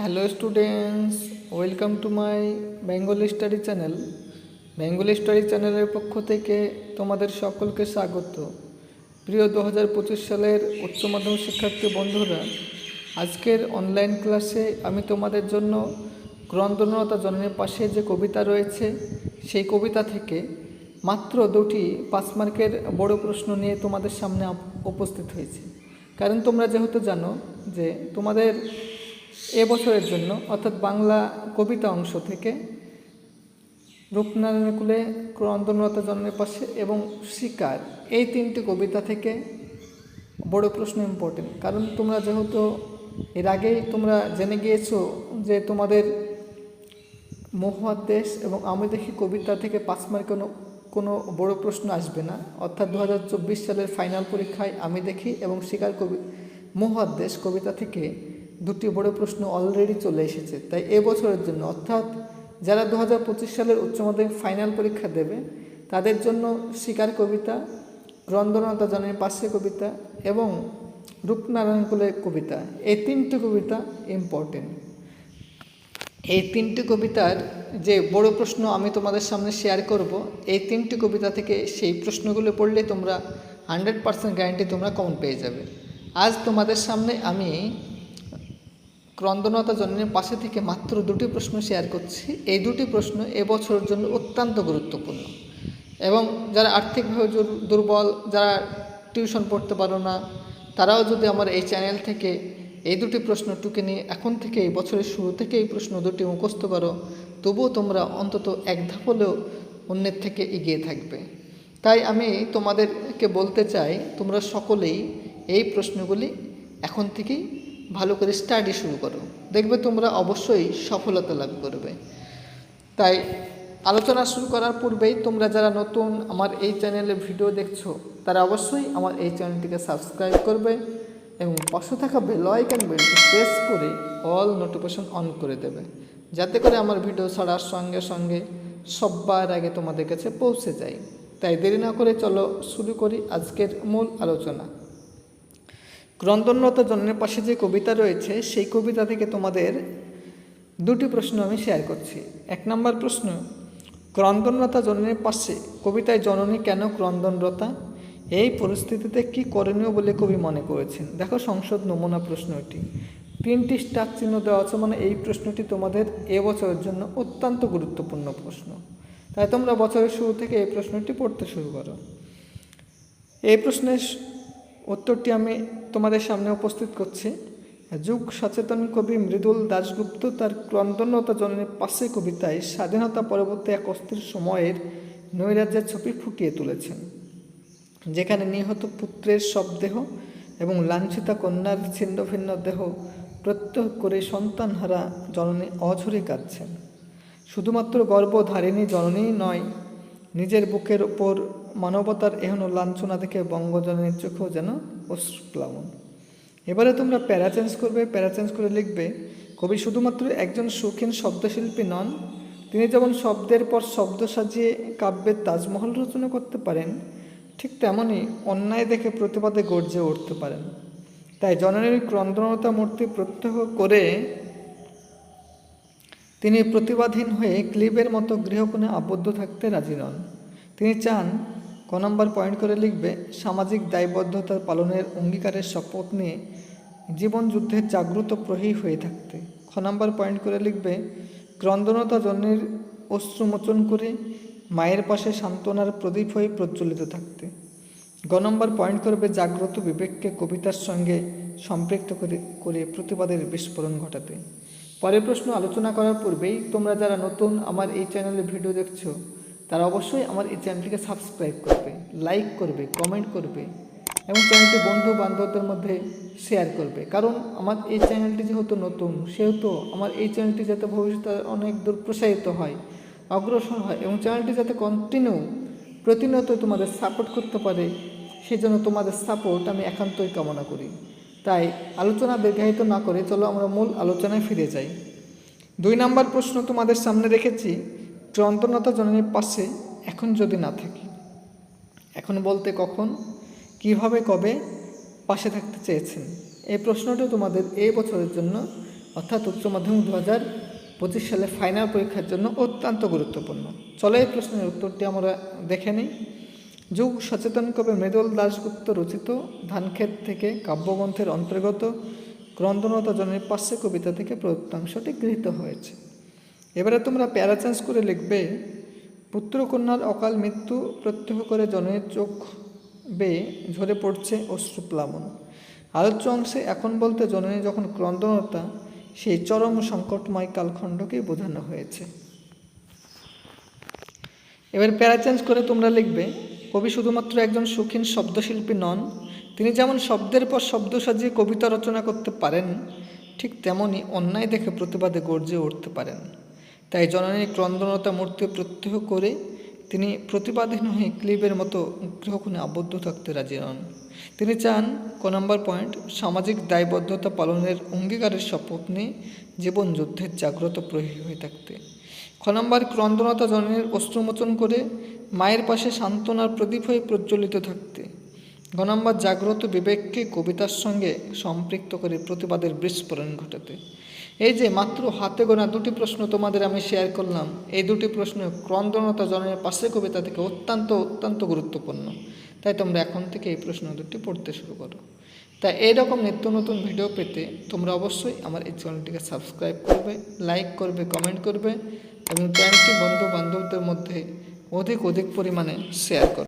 Hello students welcome to my Bengali study channel Bengali study চ্যানেলের পক্ষ থেকে তোমাদের সকলকে স্বাগত। প্রিয় দু হাজার পঁচিশ সালের উচ্চ মাধ্যমিক শিক্ষার্থী বন্ধুরা, আজকের অনলাইন ক্লাসে আমি তোমাদের জন্য ক্রন্দনতা জননীর পাশে যে কবিতা রয়েছে, সেই কবিতা থেকে মাত্র দুটি পাঁচ মার্কের বড় প্রশ্ন নিয়ে তোমাদের সামনে উপস্থিত হয়েছে। কারণ তোমরা যেহেতু জানো যে তোমাদের এবছরের জন্য, অর্থাৎ বাংলা কবিতা অংশ থেকে রূপনারায়ণ কুলে ক্রন্দনরতা জন্মের পাশে এবং শিকার, এই তিনটি কবিতা থেকে বড় প্রশ্ন ইম্পর্টেন্ট কারণ তোমরা যেহেতু এর আগেই তোমরা জেনে গিয়েছো যে তোমাদের মহুয়ার দেশ এবং আমি দেখি কবিতা থেকে পাঁচ মার্ক কোনো কোনো বড় প্রশ্ন আসবে না। অর্থাৎ দু হাজার চব্বিশ সালের ফাইনাল পরীক্ষায় আমি দেখি এবং শিকার কবি মহুয়ার দেশ কবিতা থেকে দুটি বড় প্রশ্ন অলরেডি চলে এসেছে। তাই এবছরের জন্য, অর্থাৎ যারা দু হাজার পঁচিশ সালের উচ্চ মাধ্যমিক ফাইনাল পরীক্ষা দেবে, তাদের জন্য শিকার কবিতা, রন্ধনতা জনের পাশে কবিতা এবং রূপনারায়ণ কুলের কবিতা, এই তিনটি কবিতা ইম্পর্টেন্ট এই তিনটি কবিতার যে বড় প্রশ্ন আমি তোমাদের সামনে শেয়ার করব, এই তিনটি কবিতা থেকে সেই প্রশ্নগুলো পড়লে তোমরা হান্ড্রেড পার্সেন্ট গ্যারান্টি তোমরা কমন পেয়ে যাবে। আজ তোমাদের সামনে আমি ক্রন্দনতা জন্মের পাশে থেকে মাত্র দুটি প্রশ্ন শেয়ার করছি। এই দুটি প্রশ্ন এবছরের জন্য অত্যন্ত গুরুত্বপূর্ণ। এবং যারা আর্থিকভাবে দুর্বল, যারা টিউশন পড়তে পারো না, তারাও যদি আমার এই চ্যানেল থেকে এই দুটি প্রশ্ন টুকে নিয়ে এখন থেকে এই বছরের শুরু থেকে এই প্রশ্ন দুটি মুখস্থ করো, তবুও তোমরা অন্তত এক ধাপ হলেও অন্যের থেকে এগিয়ে থাকবে। তাই আমি তোমাদেরকে বলতে চাই, তোমরা সকলেই এই প্রশ্নগুলি এখন থেকেই ভালো করে স্টাডি শুরু করো। দেখবে তোমরা অবশ্যই সফলতা লাভ করবে। তাই আলোচনা শুরু করার পূর্বেই তোমরা যারা নতুন আমার এই চ্যানেলে ভিডিও দেখছ, তারা অবশ্যই আমার এই চ্যানেলটিকে সাবস্ক্রাইব করবে এবং পাশে থাকা বেল আইকন বেলটি প্রেস করে অল নোটিফিকেশন অন করে দেবে। যাতে করে আমার ভিডিও ছাড়ার সঙ্গে সঙ্গে সবার আগে তোমাদের কাছে পৌঁছে যায়। তাই দেরি না করে চলো শুরু করি আজকের মূল আলোচনা। ক্রন্দনরত জন্মের পাশে যে কবিতা রয়েছে, সেই কবিতা থেকে তোমাদের দুটি প্রশ্ন আমি শেয়ার করছি। এক নম্বর প্রশ্ন ক্রন্দনরতা জন্মের পাশে কবিতায় জননী কেন ক্রন্দনরতা এই পরিস্থিতিতে কি করণীয় বলে কবি মনে করেছেন? দেখো সংসদ নমুনা প্রশ্ন এটি। তিনটি স্টার চিহ্ন দেওয়া আছে মানে এই প্রশ্নটি তোমাদের এবছরের জন্য অত্যন্ত গুরুত্বপূর্ণ প্রশ্ন। তাই তোমরা বছরের শুরু থেকে এই প্রশ্নটি পড়তে শুরু করো। এই প্রশ্নের উত্তরটি আমি তোমাদের সামনে উপস্থিত করছি। যুগ সচেতন কবি মৃদুল দাশগুপ্ত তার ক্রন্দনতা জননের পাশে কবিতায় স্বাধীনতা পরবর্তী এক অস্থির সময়ের নৈরাজ্যের ছবি ফুটিয়ে তুলেছেন, যেখানে নিহত পুত্রের শবদেহ এবং লাঞ্ছিতা কন্যার ছিন্ন ভিন্ন দেহ প্রত্যহ করে সন্তানহারা জননী অঝরে কাঁদছেন। শুধুমাত্র গর্ভধারিণী জননীই নয় নিজের বুকের ওপর মানবতার এহন লাঞ্ছনা দেখে বঙ্গজননীর চোখেও যেন অশ্রুপ্লাবন। এবারে তোমরা প্যারা চেঞ্জ করবে, প্যারা চেঞ্জ করে লিখবে, কবি শুধুমাত্র একজন শৌখিন শব্দশিল্পী নন, তিনি যেমন শব্দের পর শব্দ সাজিয়ে কাব্যের তাজমহল রচনা করতে পারেন, ঠিক তেমনই অন্যায় দেখে প্রতিবাদে গর্জে উঠতে পারেন। তাই জননীর ক্রন্দনতা মূর্তি প্রত্যহ করে তিনি প্রতিবাদহীন হয়ে ক্লিবের মতো গৃহকোণে আবদ্ধ থাকতে রাজি নন। তিনি চান ক নম্বর পয়েন্ট করে লিখবে, সামাজিক দায়বদ্ধতা পালনের অঙ্গীকারের শপথ নিয়ে জীবন যুদ্ধের জাগ্রত প্রহী হয়ে থাকতে। খ নম্বর পয়েন্ট করে লিখবে, ক্রন্দনতা জন্মের অশ্রুমোচন করে মায়ের পাশে সান্ত্বনার প্রদীপ হয়ে প্রজ্বলিত থাকতে। গ নম্বর পয়েন্ট করবে, জাগ্রত বিবেককে কবিতার সঙ্গে সম্পৃক্ত করে করে প্রতিবাদের বিস্ফোরণ ঘটাতে। পরের প্রশ্ন আলোচনা করার পূর্বেই তোমরা যারা নতুন আমার এই চ্যানেলে ভিডিও দেখছ, তারা অবশ্যই আমার এই চ্যানেলটিকে সাবস্ক্রাইব করবে লাইক করবে কমেন্ট করবে এবং চ্যানেলটি বন্ধু বান্ধবদের মধ্যে শেয়ার করবে। কারণ আমার এই চ্যানেলটি যেহেতু নতুন, সেহেতু আমার এই চ্যানেলটি যাতে ভবিষ্যতে অনেক দূর প্রসারিত হয়, অগ্রসর হয় এবং চ্যানেলটি যাতে কন্টিনিউ প্রতিনিয়ত তোমাদের সাপোর্ট করতে পারে, সেজন্য তোমাদের সাপোর্ট আমি একান্তই কামনা করি। তাই আলোচনা দীর্ঘায়িত না করে চলো আমরা মূল আলোচনায় ফিরে যাই। দুই নম্বর প্রশ্ন তোমাদের সামনে রেখেছি ক্রন্দনতা জননীর পাশে এখন যদি না থাকি। এখন বলতে কখন, কীভাবে কবে পাশে থাকতে চেয়েছেন? এই প্রশ্নটি তোমাদের এই বছরের জন্য, অর্থাৎ উচ্চ মাধ্যমিক দু হাজার পঁচিশ সালে ফাইনাল পরীক্ষার জন্য অত্যন্ত গুরুত্বপূর্ণ। চলো এই প্রশ্নের উত্তরটি আমরা দেখে নিই। যুগ সচেতন কবি মৃদুল দাশগুপ্ত রচিত ধানক্ষেত থেকে কাব্যগ্রন্থের অন্তর্গত ক্রন্দনতা জনের পার্শ্বে কবিতা থেকে প্রত্যংশটি গৃহীত হয়েছে। এবারে তোমরা প্যারা চেঞ্জ করে লিখবে, পুত্রকন্যার অকাল মৃত্যু প্রত্যহ করে জনের চোখ বেয়ে ঝরে পড়ছে অশ্রুপ্লাবন আলোচ্য অংশে এখন বলতে জননী যখন ক্রন্দনতা, সেই চরম সংকটময় কালখণ্ডকে বোঝানো হয়েছে। এবার প্যারা চেঞ্জ করে তোমরা লিখবে কবি শুধুমাত্র একজন সুখীন শব্দশিল্পী নন, তিনি যেমন শব্দের পর শব্দ সাজিয়ে কবিতা রচনা করতে পারেন, ঠিক তেমনি অন্যায় দেখে প্রতিবাদে গর্জে উঠতে পারেন। তাই জননীর ক্রন্দনতা মূর্তি প্রত্যহ করে তিনি প্রতিবাদহীন হয়ে ক্লিবের মতো গৃহকোণে আবদ্ধ থাকতে রাজি নন তিনি চান, ক নম্বর পয়েন্ট, সামাজিক দায়বদ্ধতা পালনের অঙ্গীকারের নিয়ে জীবন যুদ্ধের জাগ্রত প্রহী হয়ে থাকতে। খ নম্বর ক্রন্দনতা জননীর অস্ত্রমোচন করে মায়ের পাশে সান্ত্বনার প্রদীপ হয়ে প্রজ্বলিত থাকতে। নম্বর জাগ্রত বিবেককে কবিতার সঙ্গে সম্পৃক্ত করে প্রতিবাদের বিস্ফোরণ ঘটাতে। এই যে মাত্র হাতে গোনা দুটি প্রশ্ন তোমাদের আমি শেয়ার করলাম, এই দুটি প্রশ্ন ক্রন্দনতা জনের পাশে কবিতা থেকে অত্যন্ত অত্যন্ত গুরুত্বপূর্ণ। তাই তোমরা এখন থেকে এই প্রশ্ন দুটি পড়তে শুরু করো। তাই এইরকম নিত্য নতুন ভিডিও পেতে তোমরা অবশ্যই আমার এই চ্যানেলটিকে সাবস্ক্রাইব করবে লাইক করবে কমেন্ট করবে এবং চ্যানেলটি বন্ধু বান্ধবদের মধ্যে অধিক অধিক পরিমাণে শেয়ার করবে